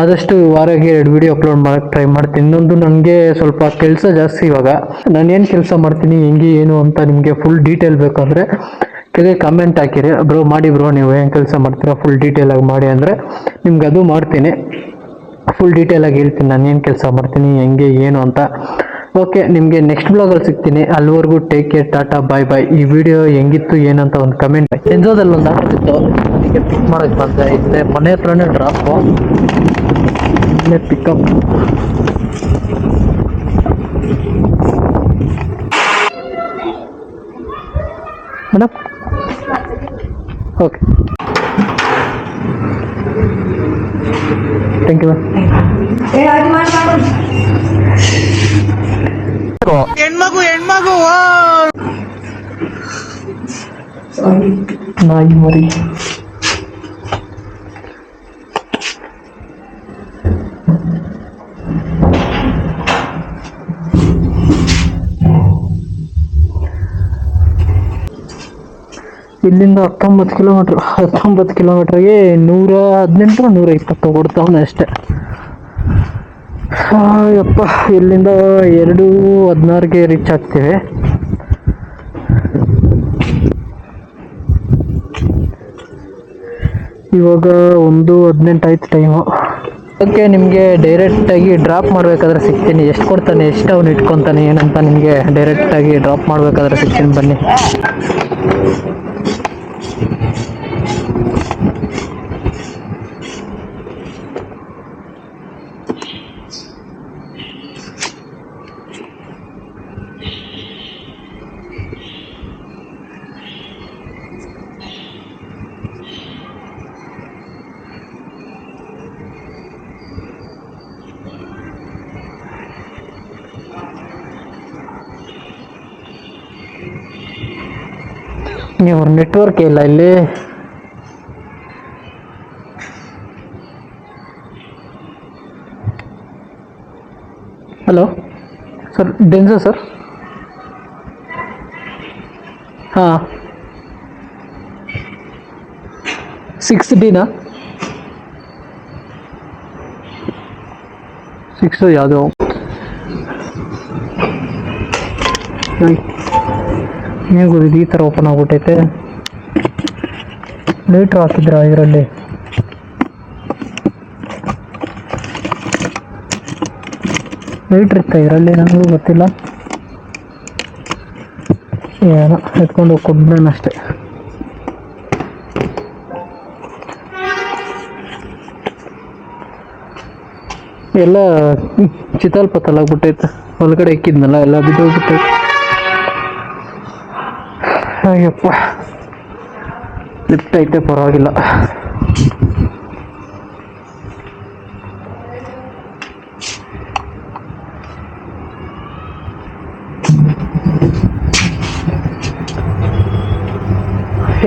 ಆದಷ್ಟು ವಾರಕ್ಕೆ ಎರಡು ವಿಡಿಯೋ ಅಪ್ಲೋಡ್ ಮಾಡೋಕ್ಕೆ ಟ್ರೈ ಮಾಡ್ತೀನಿ. ಇನ್ನೊಂದು ನನಗೆ ಸ್ವಲ್ಪ ಕೆಲಸ ಜಾಸ್ತಿ ಇವಾಗ. ನಾನು ಏನು ಕೆಲಸ ಮಾಡ್ತೀನಿ, ಹೆಂಗೆ, ಏನು ಅಂತ ನಿಮಗೆ ಫುಲ್ ಡೀಟೇಲ್ ಬೇಕಂದರೆ ಕೆಳಗೆ ಕಮೆಂಟ್ ಹಾಕಿರಿ. ಬ್ರೋ ಮಾಡಿ ಬ್ರೋ ನೀವು ಏನು ಕೆಲಸ ಮಾಡ್ತೀರಾ ಫುಲ್ ಡೀಟೇಲಾಗಿ ಮಾಡಿ ಅಂದರೆ ನಿಮ್ಗೆ ಅದು ಮಾಡ್ತೀನಿ. ಫುಲ್ ಡೀಟೇಲಾಗಿ ಹೇಳ್ತೀನಿ, ನಾನು ಏನು ಕೆಲಸ ಮಾಡ್ತೀನಿ, ಹೆಂಗೆ, ಏನು ಅಂತ. ಓಕೆ, ನಿಮಗೆ ನೆಕ್ಸ್ಟ್ ಬ್ಲಾಗಲ್ಲಿ ಸಿಗ್ತೀನಿ. ಅಲ್ಲಿವರೆಗೂ take care tata bye bye ಈ ವಿಡಿಯೋ ಹೆಂಗಿತ್ತು, ಏನಂತ ಒಂದು ಕಮೆಂಟ್ ಎಂಜೋದಲ್ಲಿ ಒಂದು ಆಟೋ ಇತ್ತು. ಅದಕ್ಕೆ ಪಿಕ್ ಮಾಡೋಕ್ಕೆ ಬಂದೆ ಇಲ್ಲೇ ಮನೆ ಹತ್ರನೇ ಡ್ರಾಪು ಇಲ್ಲೇ pickup madam okay thank you ma'am ಹೆಣ್ಮಗು ಹೆಣ್ಮಗು ನಾಯಿ ಮರಿ. ಇಲ್ಲಿಂದ ಹತ್ತೊಂಬತ್ತು ಕಿಲೋಮೀಟ್ರ್ ಹತ್ತೊಂಬತ್ತು ಕಿಲೋಮೀಟ್ರಿಗೆ ನೂರ ಹದಿನೆಂಟು ನೂರ ಇಪ್ಪತ್ತು ಕೊಡ್ತಾವನೆ ಅಷ್ಟೇ. ಯಪ್ಪ ಇಲ್ಲಿಂದ ಎರಡು ಹದಿನಾರಿಗೆ ರೀಚ್ ಆಗ್ತೇವೆ. ಇವಾಗ ಒಂದು ಹದಿನೆಂಟು ಆಯ್ತು ಟೈಮು ಅದಕ್ಕೆ ನಿಮಗೆ ಡೈರೆಕ್ಟಾಗಿ ಡ್ರಾಪ್ ಮಾಡಬೇಕಾದ್ರೆ ಸಿಗ್ತೀನಿ. ಎಷ್ಟು ಕೊಡ್ತಾನೆ, ಎಷ್ಟು ಅವ್ನು ಇಟ್ಕೊತಾನೆ, ಏನಂತ ನಿಮಗೆ ಡೈರೆಕ್ಟಾಗಿ ಡ್ರಾಪ್ ಮಾಡಬೇಕಾದ್ರೆ ಸಿಗ್ತೀನಿ ಬನ್ನಿ. ನೀವು ನೆಟ್ವರ್ಕ್ ಇಲ್ಲ ಇಲ್ಲಿ ಹಲೋ ಸರ್ ಡೆನ್ಸೋ ಸರ್ ಹಾಂ ಸಿಕ್ಸ್ ಡಿನಾ ಸಿಕ್ಸ್ ಯಾವುದೋ ಗೊತ್ತಿದ್ದು ಈ ಥರ ಓಪನ್ ಆಗ್ಬಿಟ್ಟೈತೆ. ಲೈಟ್ರ್ ಹಾಕಿದ್ರ ಇದರಲ್ಲಿ? ಲೈಟ್ರ್ ಇತ್ತ ಇದರಲ್ಲಿ ನನಗೂ ಗೊತ್ತಿಲ್ಲ. ಏನೋ ಎತ್ಕೊಂಡು ಹೋಗಿ ಕೊಡ್ಬೇಡ ಅಷ್ಟೇ. ಎಲ್ಲ ಚಿತಾಲ್ ಪತ್ತಲ್ ಆಗ್ಬಿಟ್ಟೈತೆ. ಒಳಗಡೆ ಇಕ್ಕಿದ್ನಲ್ಲ, ಎಲ್ಲ ಬಿದ್ದೋಗ್ಬಿಟ್ಟೈತೆ. ಅಯ್ಯಪ್ಪ. ಲಿಫ್ಟ್ ಐತೆ ಪರವಾಗಿಲ್ಲ.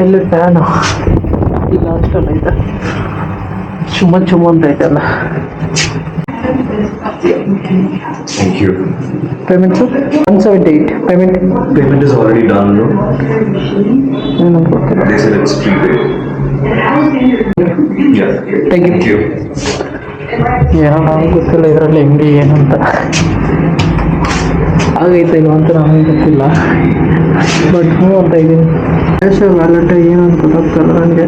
ಎಲ್ಲಿ ಫ್ಯಾನು ಇಲ್ಲ ಅಷ್ಟಲ್ಲ ಐತೆ ಚುಮ್ಮ ಚುಮ್ಮ ಅಂತ ಐತಲ್ಲ Thank you. Payments one seventy eight payment Payment is already done, no? ಏನಂತ ಗೊತ್ತಿಲ್ಲ They said it's prepaid. Yeah. Thank you. you. ಏನೋ ನನಗೆ ಗೊತ್ತಿಲ್ಲ ಇದರಲ್ಲಿ ಹೆಂಗೆ ಏನು ಅಂತ ಆಗೈತೆ ಇಲ್ಲ ಅಂತ ನನಗೆ ಗೊತ್ತಿಲ್ಲ ಬಟ್ ಹ್ಞೂ ಅಂತ ಇದ್ದೀನಿ ಕ್ಯಾಶ್ ವ್ಯಾಲೆಟ್ ಏನು ಅಂತ ಗೊತ್ತಾಗ್ತಲ್ಲ ನನಗೆ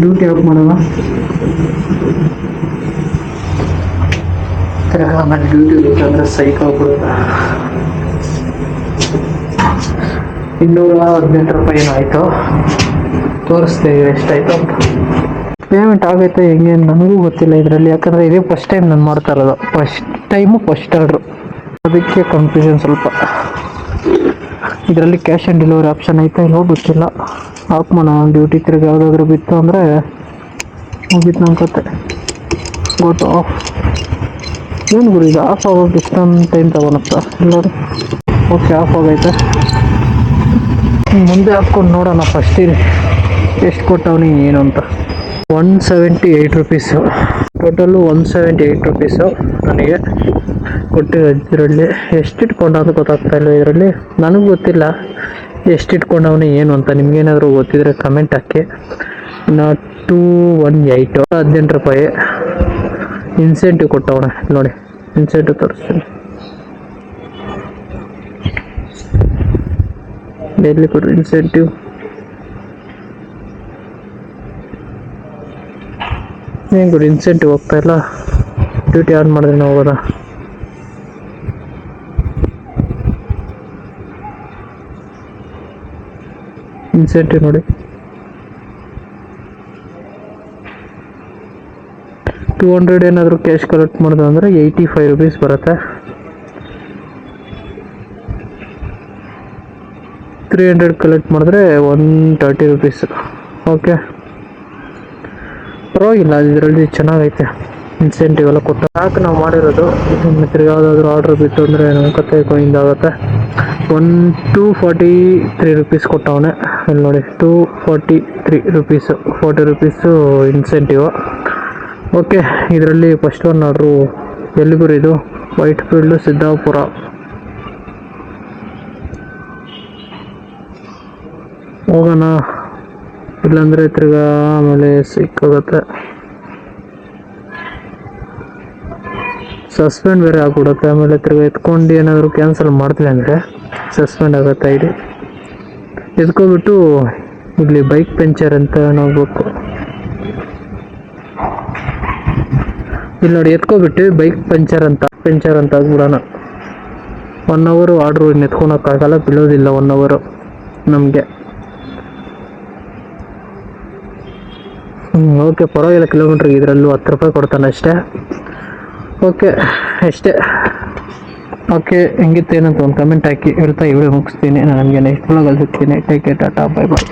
ಡ್ಯೂಟಿ ಆಫ್ ಮಾಡೋಣ ತಿರ್ಗಾ ಆಮೇಲೆ ಡ್ಯೂಟಿ ಹದಿನೆಂಟು ರೂಪಾಯಿ ಏನಾಯಿತು? ಎಷ್ಟಾಯಿತು ಅಂತ. ಪೇಮೆಂಟ್ ಆಗೈತೆ, ಹೆಂಗೆ ನನಗೂ ಗೊತ್ತಿಲ್ಲ ಇದರಲ್ಲಿ. ಯಾಕಂದರೆ ಇದೇ ಫಸ್ಟ್ ಟೈಮ್ ನಾನು ಮಾಡ್ತಾ ಇರೋದು. ಫಸ್ಟ್ ಟೈಮು ಫಸ್ಟ್ ಆರ್ಡ್ರು ಅದಕ್ಕೆ ಕನ್ಫ್ಯೂಷನ್ ಸ್ವಲ್ಪ. ಇದರಲ್ಲಿ ಕ್ಯಾಶ್ ಆನ್ ಡೆಲಿವರಿ ಆಪ್ಷನ್ ಐತೆ ಇಲ್ಲೋ ಗೊತ್ತಿಲ್ಲ. ಆಫ್ ಡ್ಯೂಟಿ ತಿರುಗಿ ಯಾವುದಾದ್ರೂ ಬಿತ್ತು ಅಂದರೆ ಮುಗೀತು ನನ್ನ ಕತೆ. ಗೋಟ್ ಆಫ್ ಏನು ಗುರು ಇದು? ಆಫ್ ಆಗೋಕೆ ಇಷ್ಟೊಂದು ಟೈಮ್ ತಗೊಳತ್ತ ಎಲ್ಲರೂ? ಓಕೆ ಆಫ್ ಆಗೈತೆ. ಮುಂದೆ ಹಾಕ್ಕೊಂಡು ನೋಡೋಣ ಫಸ್ಟಿಗೆ ಎಷ್ಟು ಕೊಟ್ಟವನಿ, ಏನು ಅಂತ. One seventy eight rupees total one seventy eight rupees ನನಗೆ ಕೊಟ್ಟಿರೋದ್ರಲ್ಲಿ ಎಷ್ಟು ಇಟ್ಕೊಂಡ ಅಂತ ಗೊತ್ತಾಗ್ತಾ ಇಲ್ಲ ಇದರಲ್ಲಿ. ನನಗೆ ಗೊತ್ತಿಲ್ಲ. ಎಷ್ಟು ಇಟ್ಕೊಂಡವನೇ, ಏನು ಅಂತ. ನಿಮ್ಗೇನಾದರೂ ಗೊತ್ತಿದ್ರೆ ಕಮೆಂಟ್ ಹಾಕಿ. ಟೂ ಒನ್ ಏಯ್ಟು ಹದಿನೆಂಟು ರೂಪಾಯಿ. ಇನ್ಸೆಂಟಿವ್ ಕೊಟ್ಟವಣ, ನೋಡಿ. ಇನ್ಸೆಂಟಿವ್ ತೋರಿಸ್ತೀನಿ. ಡೈಲಿ ಕೊಡ್ರಿ ಇನ್ಸೆಂಟಿವ್ ಏನು ಗುರು ಇನ್ಸೆಂಟಿವ್ ಹೋಗ್ತಾ ಇಲ್ಲ? ಡ್ಯೂಟಿ ಆನ್ ಮಾಡಿದ್ರೆ ನಾವು ಹೋಗೋದ? ಇನ್ಸೆಂಟಿವ್ ನೋಡಿ. ಟೂ ಹಂಡ್ರೆಡ್ ಏನಾದರೂ ಕ್ಯಾಶ್ ಕಲೆಕ್ಟ್ ಮಾಡೋದು ಅಂದರೆ ಏಯ್ಟಿ ಫೈವ್ ರುಪೀಸ್ ಬರುತ್ತೆ. ತ್ರೀ ಹಂಡ್ರೆಡ್ ಕಲೆಕ್ಟ್ ಮಾಡಿದ್ರೆ ಒನ್ ತರ್ಟಿ ರುಪೀಸ್ ಓಕೆ ಪರವಾಗಿಲ್ಲ, ಇದರಲ್ಲಿ ಚೆನ್ನಾಗೈತೆ. ಇನ್ಸೆಂಟಿವ್ ಎಲ್ಲ ಕೊಟ್ಟು. ಯಾಕೆ ನಾವು ಮಾಡಿರೋದು, ಇದು ಯಾವುದಾದ್ರೂ ಆರ್ಡ್ರ್ ಬಿಟ್ಟು ಅಂದರೆ ನಮ್ಮ ಕತೆ ಆಗುತ್ತೆ. One two forty three rupees ಕೊಟ್ಟವನೆ. ಇಲ್ಲಿ ನೋಡಿ two forty three rupees forty rupees incentive okay, ಇದರಲ್ಲಿ ಫಸ್ಟ್ ಒನ್ ಆರ್ಡ್ರು ಎಲ್ಲಿಗೂ ಇದು? Whitefield Siddapura. ಹೋಗೋಣ. ಇಲ್ಲಾಂದರೆ ತಿರ್ಗಾ ಆಮೇಲೆ ಸಿಕ್ಕಾಗತ್ತೆ. ಸಸ್ಪೆಂಡ್ ಬೇರೆ ಆಗ್ಬಿಡುತ್ತೆ. ಆಮೇಲೆ ತಿರ್ಗಾ ಎತ್ಕೊಂಡು ಏನಾದರೂ ಕ್ಯಾನ್ಸಲ್ ಮಾಡ್ತೀವಿ ಅಂದರೆ ಸಸ್ಪೆಂಡ್ ಆಗುತ್ತೆ ಐಡಿ. ಎತ್ಕೊಬಿಟ್ಟು ಇಲ್ಲಿ ಬೈಕ್ ಪಂಚರ್ ಅಂತ ಹೋಗ್ಬೇಕು ಇಲ್ಲಿ ನೋಡಿ ಎತ್ಕೊಬಿಟ್ಟು ಬೈಕ್ ಪಂಚರ್ ಅಂತ ಪಂಚರ್ ಅಂತ ಆಗ್ಬಿಡೋಣ. ಒನ್ ಅವರು ಆರ್ಡ್ರು ಇನ್ನು ಎತ್ಕೊಳಕ್ಕಾಗಲ್ಲ ಬಿಡೋದಿಲ್ಲ ಒನ್ ಅವರು ನಮಗೆ. ಹ್ಞೂ ಓಕೆ ಪರವಾಗಿಲ್ಲ ಕಿಲೋಮೀಟ್ರಿಗೆ ಇದರಲ್ಲೂ ಹತ್ತು ರೂಪಾಯಿ ಕೊಡ್ತಾನೆ ಅಷ್ಟೇ. ಓಕೆ ಅಷ್ಟೇ. ಓಕೆ ಹೆಂಗಿತ್ತು ಏನಂತ ಒಂದು ಕಮೆಂಟ್ ಹಾಕಿ ಹೇಳ್ತಾ ಇವೇ ಮುಗಿಸ್ತೀನಿ. ನಾನು ನಮಗೆ ನೆಕ್ಸ್ಟ್ ಬ್ಲಾಗಲ್ಲಿ ಸಿಗ್ತೀನಿ. Take care tata bye bye